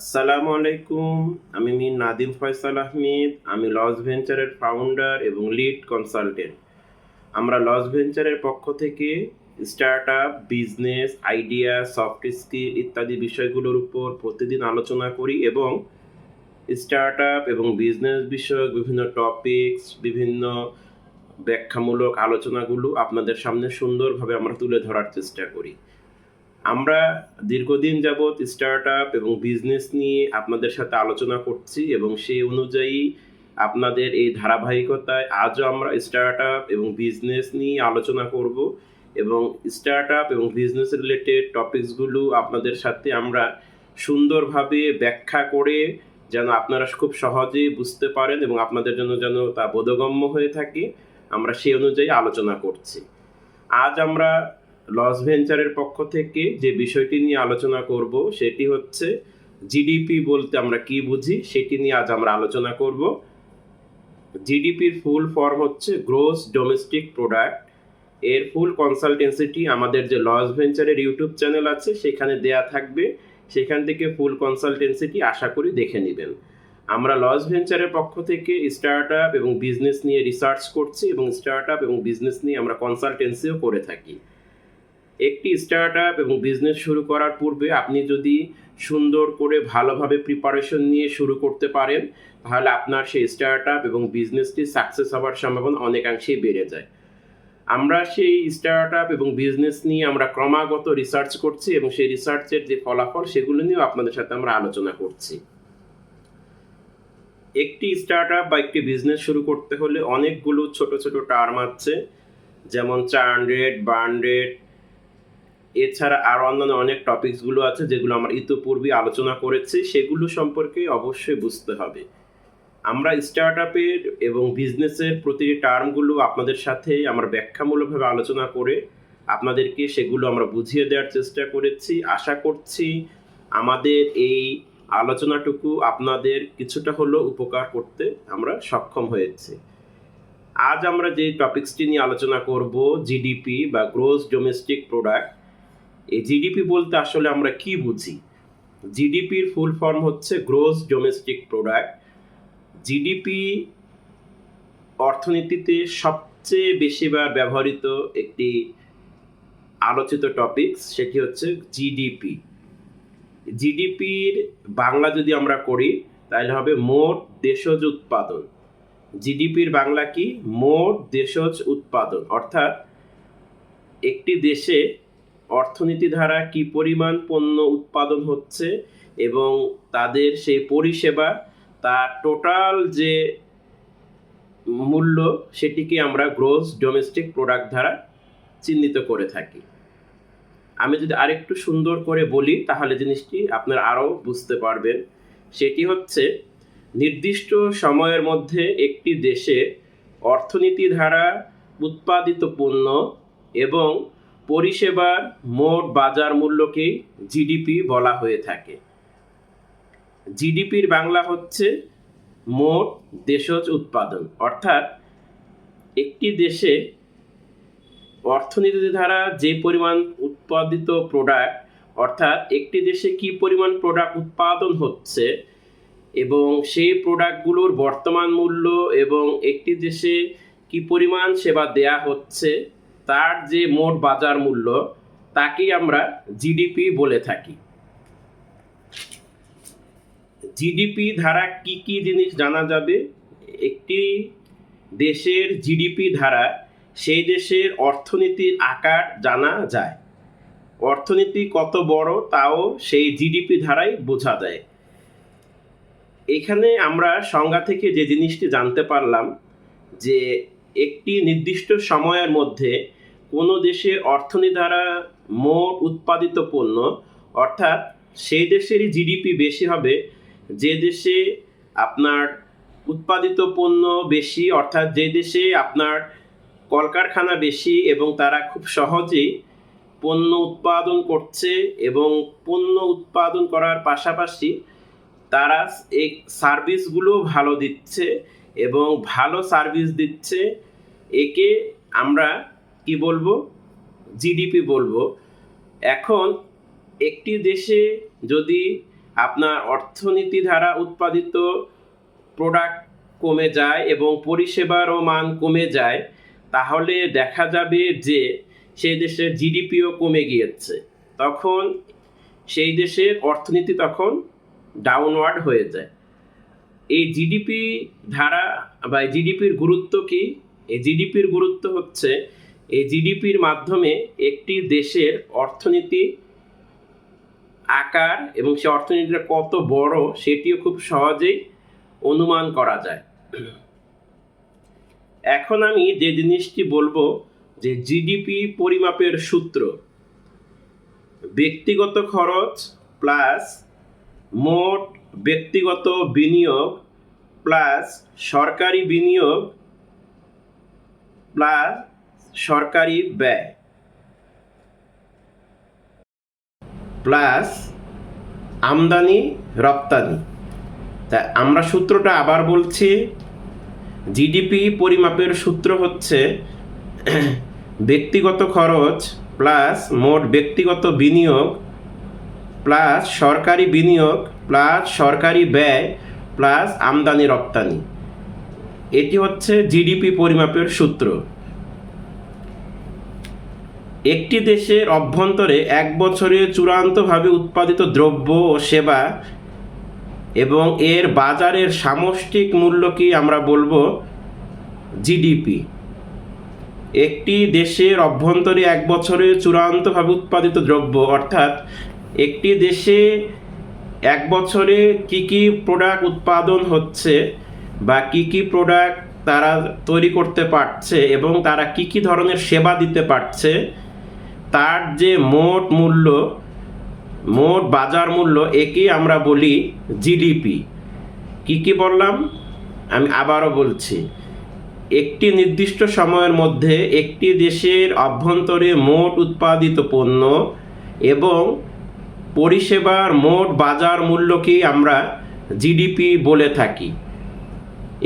আসসালামু আলাইকুম, আমি মির নাদিম ফয়সাল আহমেদ, আমি লস ভেঞ্চারের ফাউন্ডার এবং লিড কনসালটেন্ট আমরা লস ভেঞ্চারের পক্ষ থেকে start up business idea soft skill ইত্যাদি বিষয়গুলোর উপর প্রতিদিন আলোচনা করি এবং স্টার্ট আপ এবং বিজনেস বিষয়ক বিভিন্ন টপিকস বিভিন্ন ব্যাখ্যামূলক আলোচনাগুলো আপনাদের সামনে সুন্দরভাবে আমরা তুলে ধরার চেষ্টা করি। আমরা দীর্ঘদিন যাবৎ স্টার্ট আপ এবং বিজনেস নিয়ে আপনাদের সাথে আলোচনা করছি এবং সেই অনুযায়ী আপনাদের এই ধারাবাহিকতায় আজও আমরা স্টার্ট আপ এবং বিজনেস নিয়ে আলোচনা করব এবং স্টার্ট আপ এবং বিজনেস রিলেটেড টপিকসগুলো আপনাদের সাথে আমরা সুন্দরভাবে ব্যাখ্যা করে যেন আপনারা খুব সহজেই বুঝতে পারেন এবং আপনাদের জন্য যেন তা বোধগম্য হয়ে থাকে, আমরা সেই অনুযায়ী আলোচনা করছি। আজ আমরা লস ভেঞ্চারের পক্ষ থেকে যে বিষয়টি নিয়ে আলোচনা করব, সেটি হচ্ছে জিডিপি বলতে আমরা কি বুঝি, সেটি নিয়ে আজ আমরা আলোচনা করব। জিডিপির ফুল ফর্ম হচ্ছে গ্রোস ডোমেস্টিক প্রোডাক্টের ফুল কনসালটেন্সিটি আমাদের যে লস ভেঞ্চারের ইউটিউব চ্যানেল আছে, সেখানে দেয়া থাকবে। সেখান থেকে ফুল কনসালটেন্সিটি আশা করি দেখে নেবেন। আমরা লস ভেঞ্চারের পক্ষ থেকে স্টার্ট এবং বিজনেস নিয়ে রিসার্চ করছি এবং স্টার্ট এবং বিজনেস নিয়ে আমরা কনসালটেন্সিও করে থাকি। একটি স্টার্ট আপ এবং বিজনেস শুরু করার পূর্বে আপনি যদি সুন্দর করে ভালোভাবে প্রিপারেশন নিয়ে শুরু করতে পারেন, তাহলে আপনার সেই স্টার্ট আপ এবং বিজনেসটি সাকসেস হওয়ার সম্ভাবনা অনেকাংশেই বেড়ে যায়। আমরা সেই স্টার্ট আপ এবং বিজনেস নিয়ে আমরা ক্রমাগত রিসার্চ করছি এবং সেই রিসার্চের যে ফলাফল, সেগুলো নিয়েও আপনাদের সাথে আমরা আলোচনা করছি। একটি স্টার্ট আপ বা একটি বিজনেস শুরু করতে হলে অনেকগুলো ছোট ছোট টার্ম আছে, যেমন চার্ন রেট বার্ন রেট এছাড়া আর অন্যান্য অনেক টপিকসগুলো আছে যেগুলো আমরা ইতিপূর্বে আলোচনা করেছি, সেগুলো সম্পর্কে অবশ্যই বুঝতে হবে। আমরা স্টার্ট আপের এবং বিজনেসের প্রতিটি টার্মগুলো আপনাদের সাথে আমরা ব্যাখ্যামূলকভাবে আলোচনা করে আপনাদেরকে সেগুলো আমরা বুঝিয়ে দেওয়ার চেষ্টা করেছি। আশা করছি আমাদের এই আলোচনাটুকু আপনাদের কিছুটা হলেও উপকার করতে আমরা সক্ষম হয়েছি। আজ আমরা যে টপিক্সটি নিয়ে আলোচনা করব জিডিপি বা গ্রোস ডোমেস্টিক প্রোডাক্ট এই জিডিপি বলতে আসলে আমরা কি বুঝি? জিডিপির ফুল ফর্ম হচ্ছে গ্রোস ডোমেস্টিক প্রোডাক্ট জিডিপি অর্থনীতিতে সবচেয়ে বেশিবার ব্যবহৃত একটি আলোচিত টপিকস সেটি হচ্ছে জিডিপি জিডিপির বাংলা যদি আমরা করি, তাহলে হবে মোট দেশজ উৎপাদন। জিডিপির বাংলা কি? মোট দেশজ উৎপাদন। অর্থাৎ একটি দেশে অর্থনীতি দ্বারা কি পরিমাণ পণ্য উৎপাদন হচ্ছে এবং তাদের সেই পরিষেবা, তার টোটাল যে মূল্য সেটিকে আমরা গ্রোস ডোমেস্টিক প্রোডাক্ট দ্বারা চিহ্নিত করে থাকি। আমি যদি আরেকটু সুন্দর করে বলি, তাহলে জিনিসটি আপনারা আরও বুঝতে পারবেন। সেটি হচ্ছে, নির্দিষ্ট সময়ের মধ্যে একটি দেশে অর্থনীতি দ্বারা উৎপাদিত পণ্য এবং পরিষেবার মোট বাজার মূল্যকে জিডিপি বলা হয়ে থাকে। জিডিপির বাংলা হচ্ছে মোট দেশজ উৎপাদন। অর্থাৎ একটি দেশে অর্থনীতি দ্বারা যে পরিমাণ উৎপাদিত প্রোডাক্ট অর্থাৎ একটি দেশে কি পরিমাণ প্রোডাক্ট উৎপাদন হচ্ছে এবং সেই প্রোডাক্টগুলোর বর্তমান মূল্য এবং একটি দেশে কি পরিমাণ সেবা দেয়া হচ্ছে তার যে মোট বাজার মূল্য, তাকেই আমরা জিডিপি বলে থাকি। জিডিপি ধারা কি কি জিনিস জানা যাবে? একটি দেশের জিডিপি ধারা, সেই দেশের অর্থনীতির আকার জানা যায়। অর্থনীতি কত বড়, তাও সেই জিডিপি ধারাই বোঝা যায়। এখানে আমরা সংজ্ঞা থেকে যে জিনিসটি জানতে পারলাম, যে একটি নির্দিষ্ট সময়ের মধ্যে কোনো দেশে অর্থনীতি দ্বারা মোট উৎপাদিত পণ্য, অর্থাৎ সেই দেশেরই জিডিপি বেশি হবে, যে দেশে আপনার উৎপাদিত পণ্য বেশি, অর্থাৎ যে দেশে আপনার কলকারখানা বেশি এবং তারা খুব সহজেই পণ্য উৎপাদন করছে এবং পণ্য উৎপাদন করার পাশাপাশি তারা এই সার্ভিসগুলো ভালো দিচ্ছে এবং ভালো সার্ভিস দিচ্ছে, একে আমরা কি বলব? জিডিপি বলব। এখন একটি দেশে যদি আপনার অর্থনীতি দ্বারা উৎপাদিত প্রোডাক্ট কমে যায় এবং পরিষেবারও মান কমে যায়, তাহলে দেখা যাবে যে সেই দেশের জিডিপিও কমে গিয়েছে। তখন সেই দেশের অর্থনীতি তখন ডাউনওয়ার্ড হয়ে যায়। এই জিডিপি ধারা বা জিডিপির গুরুত্ব কি? এই জিডিপির গুরুত্ব হচ্ছে এই জিডিপির মাধ্যমে একটি দেশের অর্থনীতি আকার এবং সে অর্থনীতিটা কত বড় সেটিও খুব সহজেই অনুমান করা যায়। এখন আমি যে জিনিসটি বলব যে জিডিপি পরিমাপের সূত্র, ব্যক্তিগত খরচ প্লাস মোট ব্যক্তিগত বিনিয়োগ প্লাস সরকারি বিনিয়োগ প্লাস সরকারি ব্যয় প্লাস আমদানি, রপ্তানি। তা আমরা সূত্রটা আবার বলছি, জিডিপি পরিমাপের সূত্র হচ্ছে ব্যক্তিগত খরচ প্লাস মোট ব্যক্তিগত বিনিয়োগ প্লাস সরকারি বিনিয়োগ প্লাস সরকারি ব্যয় প্লাস আমদানি রপ্তানি এটি হচ্ছে জিডিপি পরিমাপের সূত্র। একটি দেশের অভ্যন্তরে এক বছরে চূড়ান্তভাবে উৎপাদিত দ্রব্য ও সেবা এবং এর বাজারের সামষ্টিক মূল্য কি আমরা বলব? জিডিপি। একটি দেশের অভ্যন্তরে এক বছরে চূড়ান্তভাবে উৎপাদিত দ্রব্য, অর্থাৎ একটি দেশে এক বছরে কি কি প্রোডাক্ট উৎপাদন হচ্ছে বা কি কি প্রোডাক্ট তারা তৈরি করতে পারছে এবং তারা কি কি ধরনের সেবা দিতে পারছে তার যে মোট মূল্য, মোট বাজার মূল্য একে আমরা বলি জিডিপি কি কি বললাম? আমি আবারও বলছি, একটি নির্দিষ্ট সময়ের মধ্যে একটি দেশের অভ্যন্তরে মোট উৎপাদিত পণ্য এবং পরিষেবার মোট বাজার মূল্যকেই আমরা জিডিপি বলে থাকি।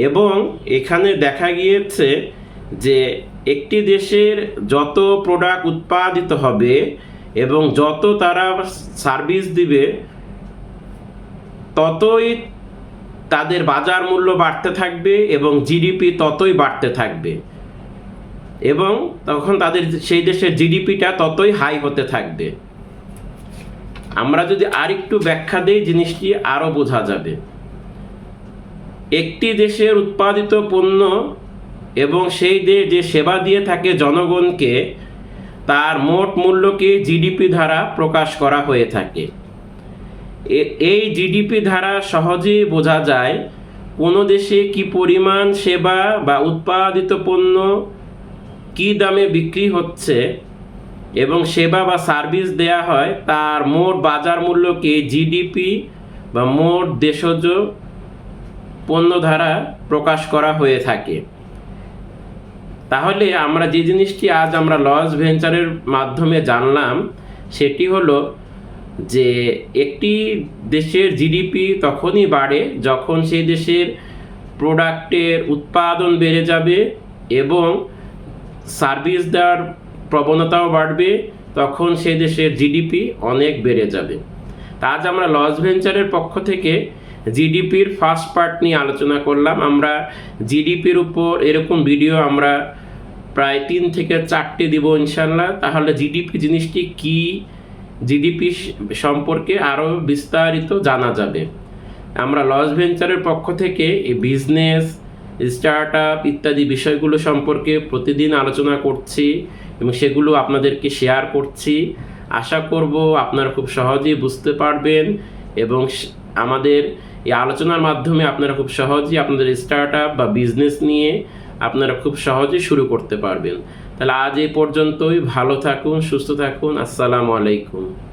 এবং এখানে দেখা গিয়েছে যে একটি দেশের যত প্রোডাক্ট উৎপাদিত হবে এবং যত তারা সার্ভিস দিবে, ততই তাদের বাজার মূল্য বাড়তে থাকবে এবং জিডিপি ততই বাড়তে থাকবে। এবং তখন তাদের সেই দেশের জিডিপিটা ততই হাই হতে থাকবে। আমরা যদি আরেকটু ব্যাখ্যা দিই, জিনিসটি আরও বোঝা যাবে। একটি দেশের উৎপাদিত পণ্য এবং সেই দেশ যে সেবা দিয়ে থাকে জনগণকে, তার মোট মূল্যকে জিডিপি দ্বারা প্রকাশ করা হয়ে থাকে। এই জিডিপি দ্বারা সহজেই বোঝা যায় কোনো দেশে কি পরিমাণ সেবা বা উৎপাদিত পণ্য কি দামে বিক্রি হচ্ছে এবং সেবা বা সার্ভিস দেয়া হয়, তার মোট বাজার মূল্যকে জিডিপি বা মোট দেশজ পণ্য দ্বারা প্রকাশ করা হয়ে থাকে। তাহলে আমরা যে জিনিসটি আজ আমরা লস ভেঞ্চারের মাধ্যমে জানলাম, সেটি হলো যে একটি দেশের জিডিপি তখনই বাড়ে যখন সেই দেশের প্রোডাক্টের উৎপাদন বেড়ে যাবে এবং সার্ভিস দেওয়ার প্রবণতাও বাড়বে, তখন সেই দেশের জিডিপি অনেক বেড়ে যাবে। আজ আমরা লস ভেঞ্চারের পক্ষ থেকে জিডিপির ফার্স্ট পার্ট নিয়ে আলোচনা করলাম। আমরা জিডিপির উপর এরকম ভিডিও আমরা প্রায় তিন থেকে চারটে দিব ইনশাল্লাহ তাহলে জিডিপি জিনিসটি কি? জিডিপি সম্পর্কে আরও বিস্তারিত জানা যাবে। আমরা লস ভেঞ্চারের পক্ষ থেকে এই বিজনেস স্টার্ট আপ ইত্যাদি বিষয়গুলো সম্পর্কে প্রতিদিন আলোচনা করছি এবং সেগুলো আপনাদেরকে শেয়ার করছি। আশা করব আপনারা খুব সহজেই বুঝতে পারবেন এবং আমাদের এই আলোচনার মাধ্যমে আপনারা খুব সহজেই আপনাদের স্টার্ট আপ বা বিজনেস নিয়ে আপনারা খুব সহজেই শুরু করতে পারবেন। তাহলে আজ এই পর্যন্তই, ভালো থাকুন, সুস্থ থাকুন, আসসালামু আলাইকুম।